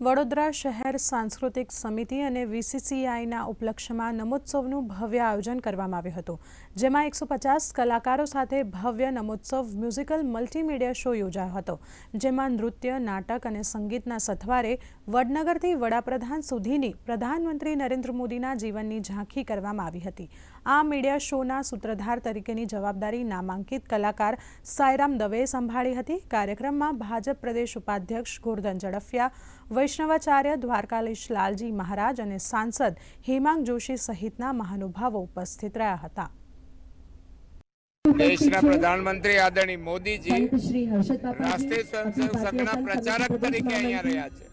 વડોદરા શહેર સાંસ્કૃતિક સમિતિ અને વીસીસીઆઈના ઉપલક્ષ્યમાં નમોત્સવનું ભવ્ય આયોજન કરવામાં આવ્યું હતું, જેમાં એકસો પચાસ કલાકારો સાથે ભવ્ય નમોત્સવ મ્યુઝિકલ મલ્ટીમીડિયા શો યોજાયો હતો, જેમાં નૃત્ય, નાટક અને સંગીતના સથવારે વડનગરથી વડાપ્રધાન સુધીની પ્રધાનમંત્રી નરેન્દ્ર મોદીના જીવનની ઝાંખી કરવામાં આવી હતી. આ મીડિયા શોના સૂત્રધાર તરીકેની જવાબદારી નામાંકિત કલાકાર સાયરામ દવેએ સંભાળી હતી. કાર્યક્રમમાં ભાજપ પ્રદેશ ઉપાધ્યક્ષ ગોરધન ઝડફિયા વૈષ્ણવાચાર્ય દ્વારકાલીશ લાલજી મહારાજ અને સાંસદ હેમાંગ જોશી સહિતના મહાનુભાવો ઉપસ્થિત રહ્યા હતા. દેશના પ્રધાનમંત્રી આદરણીય મોદીજી રાષ્ટ્રીય સ્વયંસેવક સંઘના પ્રચારક તરીકે અહીંયા રહ્યા છે.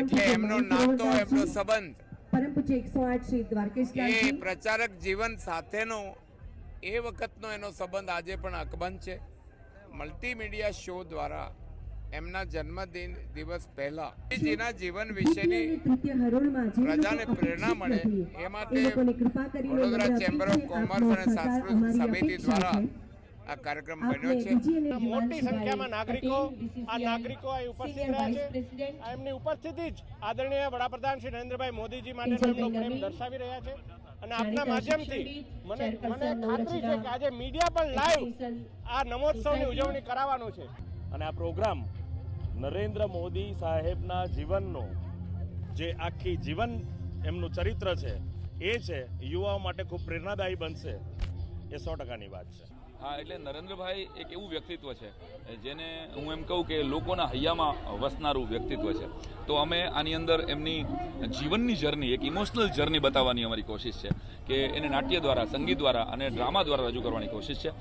એટલે એમનો નાતો એમનો સંબંધ. પરમ પૂજ્ય શ્રી એ પ્રચારક જીવન સાથેનો એ વખતનો એનો સંબંધ આજે પણ અકબંધ છે. મલ્ટીમીડિયા શો દ્વારા એમના જન્મદિન દિવસ પહેલા. જેના જીવન વિશેની પ્રજાને પ્રેરણા મળે એ માટે લોકોને કૃપા કરીને વડોદરા ચેમ્બર ઓફ કોમર્સ અને સાંસ્કૃતિક સમિતિ દ્વારા આ કાર્યક્રમ બન્યો છે. મોટી સંખ્યામાં નાગરિકો આ નાગરિકો અહીં ઉપસ્થિત રહ્યા છે. આ એમની ઉપસ્થિતિ જ આદરણીય વડાપ્રધાન શ્રી નરેન્દ્રભાઈ મોદીજી માટે એમનો પ્રેમ દર્શાવી રહ્યા છે. અને આપના માધ્યમથી મને મને ખાતરી છે કે આજે મીડિયા પણ લાઈવ આ નમોત્સવની ઉજવણી કરાવવાનું છે. અને આ પ્રોગ્રામ નરેન્દ્ર મોદી સાહેબના જીવનનો જે આખી જીવન એમનું ચરિત્ર છે, એ છે, યુવાઓ માટે ખૂબ પ્રેરણાદાયી બનશે, એ સો ટકાની વાત છે. હા, એટલે નરેન્દ્રભાઈ એક એવું વ્યક્તિત્વ છે, જેને હું એમ કહું કે લોકોના હૈયામાં વસનારું વ્યક્તિત્વ છે. તો અમે આની અંદર એમની જીવનની જર્ની, એક ઇમોશનલ જર્ની બતાવવાની અમારી કોશિશ છે, કે એને નાટ્ય દ્વારા, સંગીત દ્વારા અને ડ્રામા દ્વારા રજૂ કરવાની કોશિશ છે.